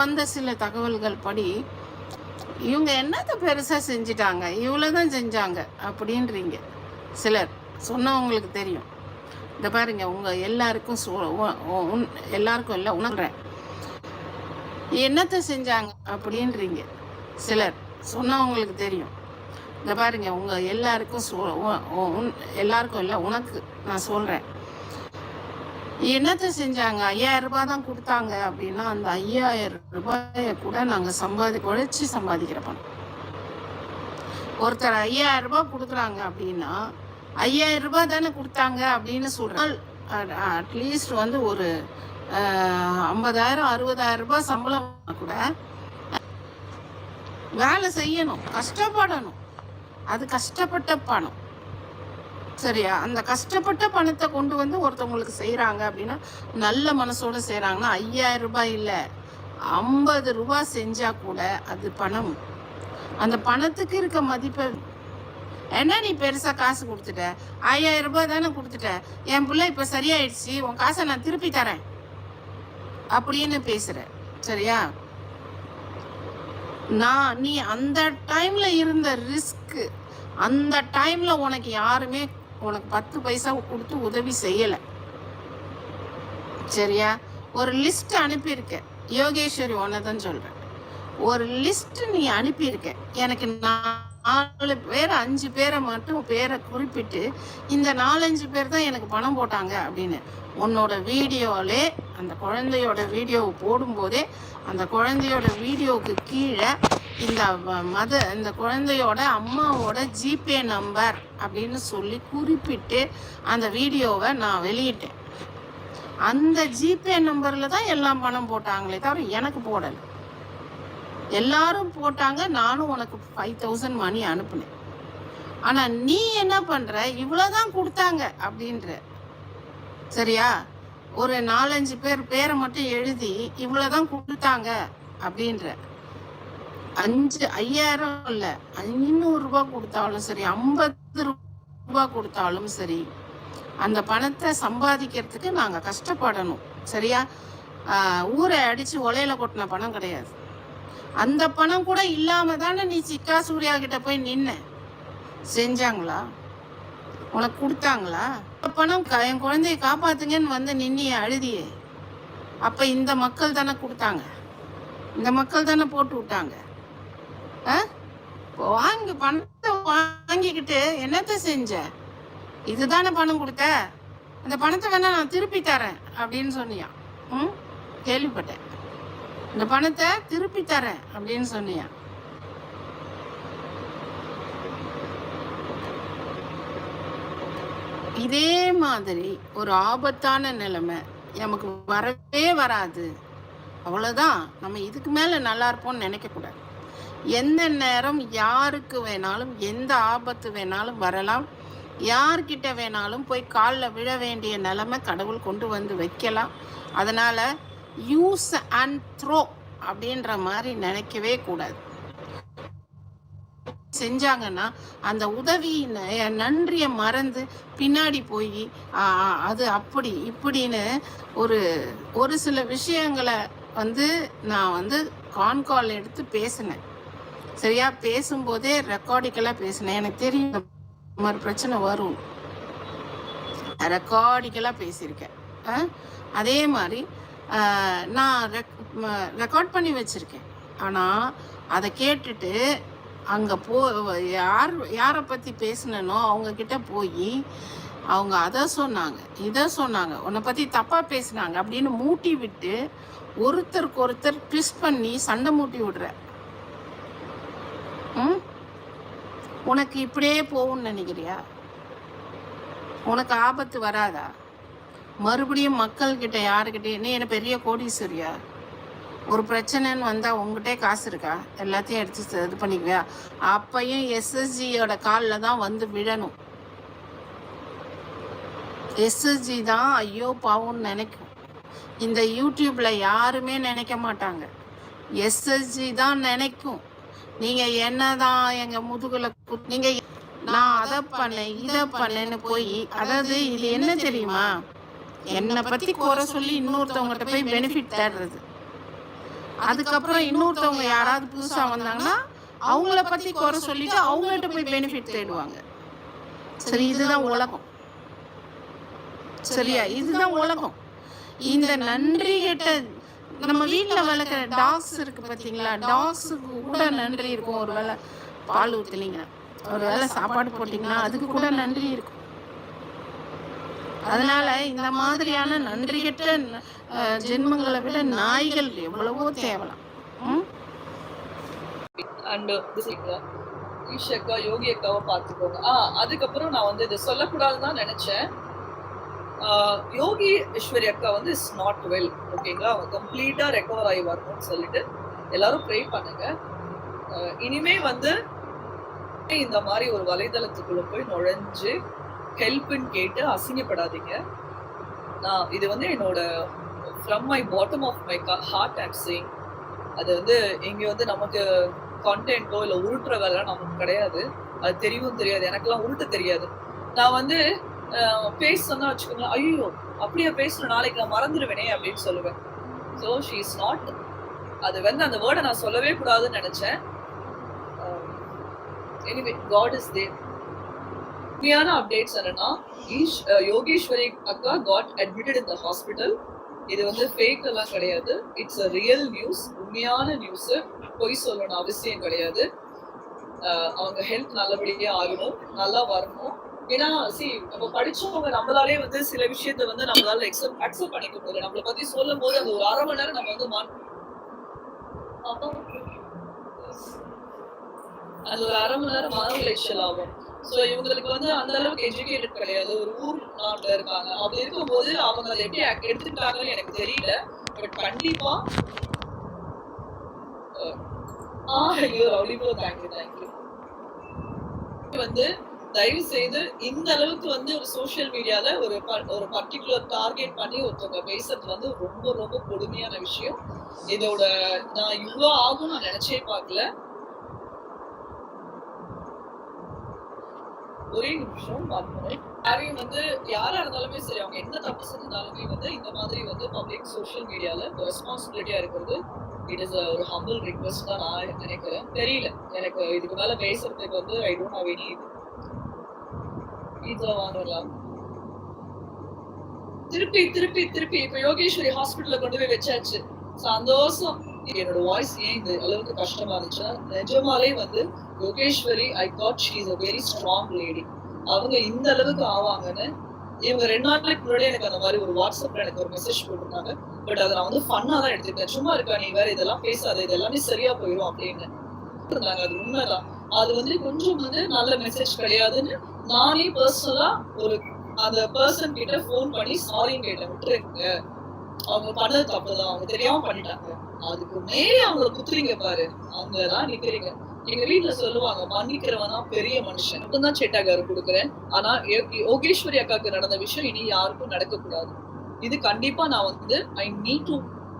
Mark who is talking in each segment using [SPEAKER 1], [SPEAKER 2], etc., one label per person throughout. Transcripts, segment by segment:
[SPEAKER 1] வந்த சில தகவல்கள் படி இவங்க என்னத்த பெருசாக செஞ்சிட்டாங்க? இவ்வளோ தான் செஞ்சாங்க அப்படின்றீங்க. சிலர் சொன்னவங்களுக்கு தெரியும். இந்த பாருங்க உங்கள் எல்லாருக்கும் உ- உன்- எல்லாருக்கும் இல்லை உணர்றேன். என்னத்தை செஞ்சாங்க அப்படின்றீங்க? சிலர் சொன்னவங்களுக்கு தெரியும். இந்த பாருங்க உங்கள் எல்லாருக்கும் உ- உன்- எல்லாருக்கும் இல்லை உனக்கு நான் சொல்கிறேன் என்னத்தை செஞ்சாங்க? ஐயாயிரம் ரூபாய் தான் கொடுத்தாங்க அப்படின்னா அந்த ஐயாயிரம் ரூபாயை கூட நாங்கள் சம்பாதி உழைச்சி சம்பாதிக்கிற பணம். ஒருத்தர் ஐயாயிரம் ரூபாய் கொடுக்குறாங்க அப்படின்னா ஐயாயிரம் ரூபாய் தானே கொடுத்தாங்க அப்படின்னு சொல்றாங்க. அட்லீஸ்ட் வந்து ஒரு ஐம்பதாயிரம் அறுபதாயிரம் ரூபாய் சம்பளம் கூட வேலை செய்யணும் கஷ்டப்படணும். அது கஷ்டப்பட்ட பணம். சரியா? அந்த கஷ்டப்பட்ட பணத்தை கொண்டு வந்து ஒருத்தவங்களுக்கு செய்கிறாங்க அப்படின்னா நல்ல மனசோடு செய்கிறாங்கன்னா ஐயாயிரம் ரூபாய் இல்லை. ஐம்பது ரூபாய் செஞ்சால் கூட அது பணம். அந்த பணத்துக்கு இருக்க மதிப்பை என்ன நீ பெருசாக காசு கொடுத்துட்ட? ஐயாயிரம் ரூபாய் தானே கொடுத்துட்ட. என் பிள்ளை இப்போ சரியாயிடுச்சு உன் காசை நான் திருப்பி தரேன். அப்படின்னு பேசுகிற சரியா? நான் நீ அந்த டைமில் இருந்த ரிஸ்க்கு அந்த டைமில் உனக்கு யாருமே உனக்கு பத்து பைசா கொடுத்து உதவி செய்யலை. சரியா? ஒரு லிஸ்ட் அனுப்பியிருக்க. யோகேஸ்வரி ஒன்று தான் சொல்கிறேன் ஒரு லிஸ்ட் நீ அனுப்பியிருக்க. எனக்கு நாலு பேர் அஞ்சு பேரை மட்டும் பேரை குறிப்பிட்டு இந்த நாலஞ்சு பேர் தான் எனக்கு பணம் போட்டாங்க அப்படின்னு. உன்னோட வீடியோவிலே அந்த குழந்தையோட வீடியோவை போடும்போதே அந்த குழந்தையோட வீடியோவுக்கு கீழே இந்த மத இந்த குழந்தையோட அம்மாவோட ஜிபே நம்பர் அப்படின்னு சொல்லி குறிப்பிட்டு அந்த வீடியோவை நான் வெளியிட்டேன். அந்த ஜிபே நம்பரில் தான் எல்லாம் பணம் போட்டாங்களே தவிர எனக்கு போடலை. எல்லாரும் போட்டாங்க நானும் உனக்கு ஃபைவ் தௌசண்ட் மணி அனுப்புனேன். ஆனால் நீ என்ன பண்ணுற இவ்வளோதான் கொடுத்தாங்க அப்படின்ற. சரியா? ஒரு நாலஞ்சு பேர் பேரை மட்டும் எழுதி இவ்வளோதான் கொடுத்தாங்க அப்படின்ற. அஞ்சு ஐயாயிரம் இல்லை. ஐநூறு ரூபாய் கொடுத்தாலும் சரி ஐம்பது ரூபாய் கொடுத்தாலும் சரி அந்த பணத்தை சம்பாதிக்கிறதுக்கு நாங்கள் கஷ்டப்படணும். சரியா? ஊரை அடித்து ஒலையில கொட்டின பணம் கிடையாது. அந்த பணம் கூட இல்லாம தானே நீ சிக்கா சூர்யா கிட்ட போய் நின்ன? செஞ்சாங்களா? உனக்கு கொடுத்தாங்களா? பணம் க- என் குழந்தைய காப்பாத்துங்கன்னு வந்து நின்னிய அழுதியே. அப்ப இந்த மக்கள் தானே கொடுத்தாங்க. இந்த மக்கள் தானே போட்டு விட்டாங்க. வாங்கி பணத்தை வாங்கிக்கிட்டு என்னத்த செஞ்ச? இதுதானே பணம் கொடுத்த? அந்த பணத்தை வேணா நான் திருப்பி தரேன் அப்படின்னு சொன்னியா? ம்? கேள்விப்பட்டேன். இந்த பணத்தை திருப்பி தரேன் அப்படின்னு சொன்னியா? இதே மாதிரி ஒரு ஆபத்தான நிலைமை நமக்கு வரவே வராது. அவ்வளோதான் நம்ம இதுக்கு மேலே நல்லா இருப்போம்னு நினைக்கக்கூடாது. எந்த நேரம் யாருக்கு வேணாலும் எந்த ஆபத்து வேணாலும் வரலாம். யார்கிட்ட வேணாலும் போய் காலில் விழ வேண்டிய நிலைமை கடவுள் கொண்டு வந்து வைக்கலாம். அதனால் யூஸ் அண்ட் த்ரோ அப்படின்ற மாதிரி நினைக்கவே கூடாது. செஞ்சாங்கன்னா அந்த உதவி நன்றியை மறந்து பின்னாடி போய் அது அப்படி இப்படின்னு ஒரு ஒரு சில விஷயங்களை வந்து நான் வந்து கான்கால் எடுத்து பேசினேன். சரியா பேசும்போதே ரெக்கார்டிக்கலாக பேசினேன். எனக்கு தெரியும் இந்த மாதிரி பிரச்சனை வரும். ரெக்கார்டிக்கலாக பேசியிருக்கேன். ஆ? அதே மாதிரி நான் ரெக்கார்ட் பண்ணி வச்சுருக்கேன். ஆனால் அதை கேட்டுட்டு அங்கே போ யார் யாரை பற்றி பேசினனோ அவங்கக்கிட்ட போய் அவங்க அதை சொன்னாங்க இதை சொன்னாங்க உன்னை பற்றி தப்பாக பேசினாங்க அப்படின்னு மூட்டி விட்டு ஒருத்தருக்கு ஒருத்தர் ட்விஸ்ட் பண்ணி சண்டை மூட்டி விடுற ம் உனக்கு இப்படியே போகும்னு நினைக்கிறியா? உனக்கு ஆபத்து வராதா? மறுபடியும் மக்கள்கிட்ட யாருக்கிட்டே நீ என்ன பெரிய கோடீஸ்வரியா? ஒரு பிரச்சனைன்னு வந்தால் உங்ககிட்டே காசு இருக்கா? எல்லாத்தையும் எடுத்து இது பண்ணிக்குவியா? அப்பையும் எஸ்எஸ்ஜியோட காலில் தான் வந்து விழணும். எஸ்எஸ்ஜி தான் ஐயோ பாவம்னு நினைக்கும். இந்த யூடியூப்பில் யாருமே நினைக்க மாட்டாங்க. எஸ்எஸ்ஜி தான் நினைக்கும். நீங்க என்னதான் எங்க முதுகுல நீங்க நான் அதை பண்ணேன் இதை பண்ணேன்னு போய் அதாவது இது என்ன தெரியுமா? என்னை பத்தி குறை சொல்லி இன்னொருத்தவங்ககிட்ட போய் பெனிஃபிட் தேடுறது அதுக்கப்புறம் இன்னொருத்தவங்க யாராவது புதுசா வந்தாங்கன்னா அவங்கள பத்தி குறை சொல்லிட்டு அவங்கள்ட்ட போய் பெனிஃபிட் தேடுவாங்க. சரி இதுதான் உலகம். சரியா? இதுதான் உலகம். இந்த நன்றி கெட்ட நம்ம வீட்டில் வளர்க்குற டாக்ஸ் இருக்கு பார்த்தீங்களா டாக்ஸுக்கு கூட நன்றி இருக்கும். ஒரு வேளை பால் ஊற்றுனீங்க ஒரு வேளை சாப்பாடு போட்டிங்கன்னா அதுக்கு கூட நன்றி இருக்கும். அதனால இந்த மாதிரியான நன்றிகிட்ட ஜென்மங்களை விட நாய்கள் எவ்வளவோ தேவலாம்.
[SPEAKER 2] அண்ட் ஈஷக்கா யோகி அக்காவை பார்த்துக்கோங்க. ஆ அதுக்கப்புறம் நான் வந்து இதை சொல்லக்கூடாதுன்னு தான் நினைச்சேன். யோகி ஈஸ்வரி அக்கா வந்து இஸ் நாட் வெல் ஓகேங்களா அவங்க கம்ப்ளீட்டாக ரெக்கவர் ஆகி வரணும்னு சொல்லிட்டு எல்லாரும் ப்ரே பண்ணுங்க. Uh, இனிமே வந்து இந்த மாதிரி ஒரு வலைதளத்துக்குள்ள போய் நுழைஞ்சு ஹெல்ப்னு கேட்டு அசிங்கப்படாதீங்க. நான் இது வந்து என்னோட from my bottom of my heart and அது வந்து இங்கே வந்து நமக்கு கண்டென்ட்டோ இல்லை உருட்டுற வேலை நமக்கு கிடையாது. அது தெரியவும் தெரியாது. எனக்கெல்லாம் உருட்ட தெரியாது. நான் வந்து பேசுனா பேச வச்சுக்கோங்களேன் ஐயோ அப்படியே பேசணும் நாளைக்கு நான் மறந்துடுவேனே அப்படின்னு சொல்லுவேன். ஸோ ஷீ இஸ் நாட் அது வந்து அந்த வேர்டை நான் சொல்லவே கூடாதுன்னு நினைச்சேன். எனிவே காட் இஸ் தேர் உண்மையான அப்டேட்ஸ் என்னன்னா ஈஷ் யோகேஸ்வரி அக்கா got admitted in the hospital இது வந்து ஃபேக் எல்லாம் கிடையாது. இட்ஸ் அ ரியல் நியூஸ் உண்மையான நியூஸ் பொய் சொல்லணும் அவசியம் கிடையாது. அவங்க ஹெல்த் நல்லபடியாக ஆகணும். நல்லா வரணும். ஏன்னா சி நம்ம படிச்சவங்க நம்மளாலே வந்து சில விஷயத்த வந்து நம்மளால எக்ஸப்ட் அக்செப்ட் பண்ணிக்க முடியல. நம்மளை பத்தி சொல்லும் போது அந்த ஒரு அரை மணி நேரம் நம்ம வந்து மாட்- அது ஒரு அரை மணி நேரம் மன உளைச்சல் ஆகும். ஸோ இவங்களுக்கு வந்து அந்த அளவுக்கு எஜுகேட்டட் கிடையாது. ஒரு ஊர் நாட்டில் இருக்காங்க. அப்படி இருக்கும்போது அவங்க அதை எப்படி எடுத்துட்டாங்கன்னு எடுத்துக்கிட்டாங்கன்னு எனக்கு தெரியல. பட் கண்டிப்பா ஆ ஐயோ அவ்வளோ தேங்க்யூ தேங்க்யூ வந்து தயவு செய்து இந்த அளவுக்கு வந்து ஒரு சோஷியல் மீடியால ஒரு ப- ஒரு பர்டிகுலர் டார்கெட் பண்ணி ஒருத்தவங்க பேசுறது வந்து ரொம்ப ரொம்ப கொடுமையான விஷயம். இதோட நான் இவ்வளோ ஆகும் நான் நினைச்சே பார்க்கல. ஒரே நிமிஷம் பார்க்கணும் யாரையும் வந்து யாரா இருந்தாலுமே சரி அவங்க என்ன தப்பு செஞ்சாலுமே வந்து இந்த மாதிரி வந்து பப்ளிக் சோஷியல் மீடியால ரெஸ்பான்சிபிலிட்டியா இருக்கிறது. இட் இஸ் ஒரு ஹம்பிள் ரிக்வெஸ்ட் தான் நான் நினைக்கிறேன். தெரியல. எனக்கு இதுக்கு மேல பேசுறதுக்கு வந்து I don't have any pizza வாங்கலாம் திருப்பி திருப்பி திருப்பி இப்ப யோகேஸ்வரி ஹாஸ்பிட்டல்ல கொண்டு போய் வச்சாச்சு. சந்தோஷம். என்னோட வாய்ஸ் ஏன் இந்த அளவுக்கு கஷ்டமா இருந்துச்சுன்னா நிஜமாலே வந்து Yogeswari I got she is a very strong lady அவங்க இந்த அளவுக்கு ஆவாங்கன்னு இவங்க ரெண்டு நாளைக்கு முன்னாடி எனக்கு அந்த மாதிரி ஒரு வாட்ஸ்அப்ல எனக்கு ஒரு மெசேஜ் போட்டிருந்தாங்க. பட் அதை நான் வந்து ஃபன்னா தான் எடுத்துக்கிட்டேன். சும்மா இருக்கா நீ வேற இதெல்லாம் பேசாத இது எல்லாமே சரியா போயிடும் அப்படின்னு. இருந்தாங்க அது உண்மைதான். அது வந்து கொஞ்சம் வந்து நல்ல மெசேஜ் கிடையாதுன்னு நானே பர்சனலா ஒரு அந்த பர்சன் கிட்ட ஃபோன் பண்ணி சாரி கேட்டேன் விட்டுருங்க. அவங்க பண்ணது தப்புதான் அவங்க தெரியாம பண்ணிட்டாங்க. அதுக்கு மேலே அவங்கள குத்துறீங்க பாரு. அங்கதான் நிக்கிறீங்க. எங்க வீட்டுல சொல்லுவாங்க மன்னிக்கிறவனா பெரிய மனுஷன். மட்டும்தான் சேட்டாக்காரு கொடுக்குறேன். ஆனா யோகேஸ்வரி அக்காக்கு நடந்த விஷயம் இனி யாருக்கும் நடக்க கூடாது இது கண்டிப்பா நான் வந்து I need to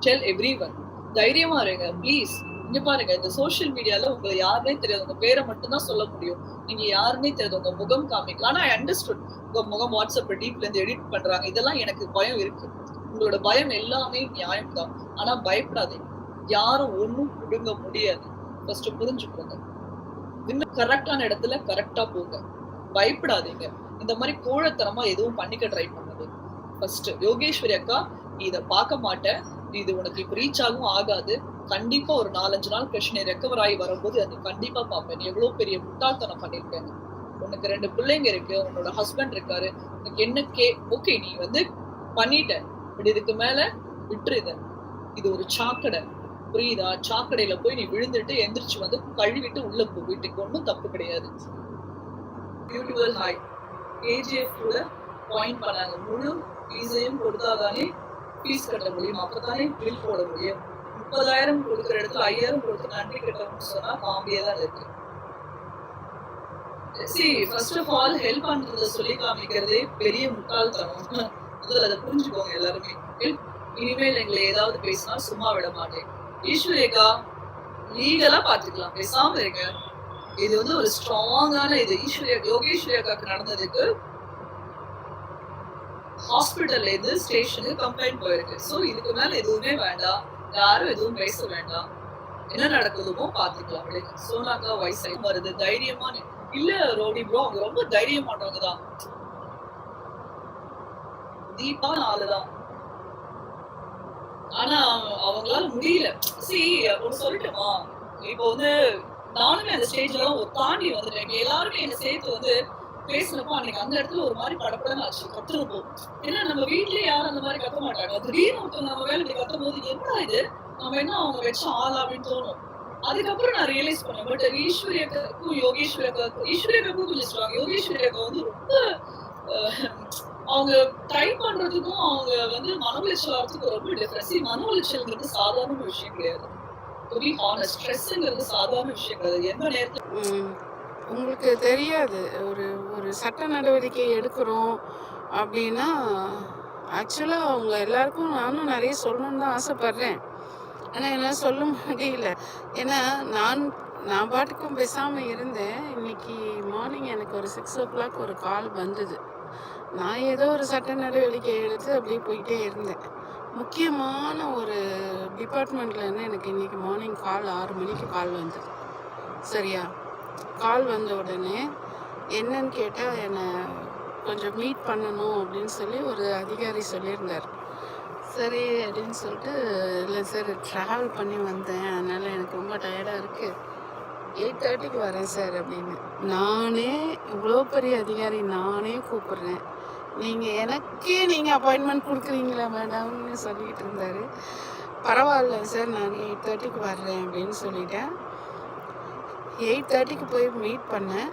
[SPEAKER 2] tell everyone தைரியமா இருங்க ப்ளீஸ் இங்க பாருங்க இந்த சோஷியல் மீடியால உங்களை யாருமே தெரியாது. உங்க பேரை மட்டும்தான் சொல்ல முடியும். நீங்க யாருன்னே தெரியாது. உங்க முகம் காமிக்கலாம் ஆனா ஐ அண்டர்ஸ்டுட் உங்க முகம் வாட்ஸ்அப்ல டீப்ல இருந்து எடிட் பண்றாங்க. இதெல்லாம் எனக்கு பயம் இருக்கு. உங்களோட பயம் எல்லாமே நியாயம் தான் ஆனா பயப்படாதீங்க. யாரும் ஒண்ணும் புடுங்க முடியாது. ஃபர்ஸ்ட் புரிஞ்சுக்கோங்க. இன்னும் கரெக்டான இடத்துல கரெக்டா போங்க. பயப்படாதீங்க. இந்த மாதிரி கோழத்தனமா எதுவும் பண்ணிக்க ட்ரை பண்ணது ஃபர்ஸ்ட் யோகேஸ்வரி அக்கா நீ இதை பார்க்க மாட்டேன். இது உனக்கு இப்ப ரீச் ஆகும் ஆகாது. கண்டிப்பா ஒரு நாலஞ்சு நாள் பிரச்சனை ரெக்கவர் ஆகி வரும்போது அது கண்டிப்பா பார்ப்பேன். நீ எவ்வளவு பெரிய முட்டாள்தனம் பண்ணிருக்கேன் உனக்கு ரெண்டு பிள்ளைங்க இருக்கு உன்னோட ஹஸ்பண்ட் இருக்காரு. உனக்கு என்ன கே ஓகே நீ வந்து பண்ணிட்ட. பட் இதுக்கு மேல விட்டுரு இத இது ஒரு சாக்கடை. புரியுதா? சாக்கடையில போய் நீ விழுந்துட்டு எந்திரிச்சு வந்து கழுவிட்டு உள்ள போ. வீட்டுக்கு ஒன்றும் தப்பு கிடையாது. பியூட்டிஃபுல் ஹாய் ஏஜிஎஃப் கூட பாயிண்ட் பண்ணாங்க முழு ஃபீஸையும் கொடுத்தாதானே ஃபீஸ் கட்ட முடியும். அப்பதானே பில் போட முடியும். முப்பதாயிரம் கொடுக்குற இடத்துல ஐயாயிரம் கொடுத்து நன்றி கட்டணும்னு சொன்னா காமெடியா தான் இருக்கு. See first of all help பண்றத சொல்லி காமிக்கிறதே பெரிய முட்டாள்தனம். முதல்ல அதை புரிஞ்சுக்கோங்க எல்லாருமே. இனிமேல் எங்களை ஏதாவது பேசினா சும்மா விட மாட்டேன். ஈஸ்வரேகா லீகலா பாத்துக்கலாம் பேசாம இருங்க. இது வந்து ஒரு ஸ்ட்ராங்கான இது. ஈஸ்வரிய யோகேஸ்வரியாக்காக்கு நடந்ததுக்கு ஹாஸ்பிட்டல்ல இருந்து ஸ்டேஷனுக்கு கம்ப்ளைண்ட் போயிருக்கு. சோ இதுக்கு மேல எதுவுமே வேண்டாம். யாரும் எதுவும் பேச வேண்டாம். என்ன நடக்குதுமோ பாத்துக்கலாம் அப்படின்னு சோனாக்கா வயசாகி வருது? தைரியமா இல்ல ரோடி ப்ரோ அவங்க ரொம்ப தைரியமானவங்க தான். தீபா ஆளுதான் ஆனா அவங்களால முடியல. சி அப்படின்னு சொல்லட்டுமா? இப்போ வந்து நானுமே அந்த ஸ்டேஜ்ல எல்லாம் தாண்டி வந்துட்டேன். எல்லாருமே என்ன சேர்த்து வந்து பேசினப்போ அன்னைக்கு அந்த இடத்துல ஒரு மாதிரி படப்படம் ஆச்சு கத்துருப்போம் ஏன்னா நம்ம வீட்லயே யாரும் அந்த மாதிரி கத்த மாட்டாங்க. திடீர்னு ஒருத்தவங்க நம்ம வேலை இப்படி கத்தும் போது என்ன இது? நம்ம என்ன அவங்க வச்ச ஆள்? அப்படின்னு தோணும். அதுக்கப்புறம் நான் ரியலைஸ் பண்ணேன். பட் ஈஸ்வரியக்கும் யோகேஸ்வரக்கும் ஈஸ்வரியக்கும் கொஞ்சம் சொல்லுவாங்க யோகேஸ்வரியக்கா வந்து ரொம்ப அவங்க ட்ரை பண்றதுக்கும் அவங்க வந்து மன உளைச்சல் ஆகிறதுக்கும் ரொம்ப டிஃபரன்ஸ் மன உளைச்சல்ங்கிறது சாதாரண விஷயம் கிடையாது. டு பி ஹானஸ்ட் ஸ்ட்ரெஸ்ங்கிறது சாதாரண விஷயம் கிடையாது. எந்த நேரத்துல
[SPEAKER 1] உங்களுக்கு தெரியாது. ஒரு ஒரு சட்ட நடவடிக்கை எடுக்கிறோம் அப்படின்னா ஆக்சுவலாக அவங்க எல்லாருக்கும் நானும் நிறைய சொல்லணும்னு தான் ஆசைப்பட்றேன். ஆனால் என்னால் சொல்ல முடியல. ஏன்னா நான் நான் பாட்டுக்கும் பேசாமல் இருந்தேன். இன்னைக்கு மார்னிங் எனக்கு ஒரு சிக்ஸ் ஓ கிளாக் ஒரு கால் வந்தது. நான் ஏதோ ஒரு சட்ட நடவடிக்கை எடுத்து அப்படியே போயிட்டே இருந்தேன். முக்கியமான ஒரு டிபார்ட்மெண்ட்லேருந்து எனக்கு இன்னைக்கு மார்னிங் கால் ஆறு மணிக்கு கால் வந்தது. சரியா? கால் வந்த உடனே என்னன்னு கேட்டால் என்னை கொஞ்சம் மீட் பண்ணணும் அப்படின்னு சொல்லி ஒரு அதிகாரி சொல்லியிருந்தார். சரி அப்படின்னு சொல்லிட்டு இல்லை சார் ட்ராவல் பண்ணி வந்தேன். அதனால் எனக்கு ரொம்ப டயர்டாக இருக்குது எயிட் தேர்ட்டிக்கு வரேன் சார் அப்படின்னு. நானே இவ்வளோ பெரிய அதிகாரி நானே கூப்பிட்றேன். நீங்கள் எனக்கே நீங்கள் அப்பாயின்மெண்ட் கொடுக்குறீங்களா மேடம்னு சொல்லிக்கிட்டு இருந்தார். பரவாயில்ல சார் நான் எயிட் தேர்ட்டிக்கு வர்றேன் அப்படின்னு சொல்லிட்டேன். எயிட் தேர்ட்டிக்கு போய் மீட் பண்ணேன்.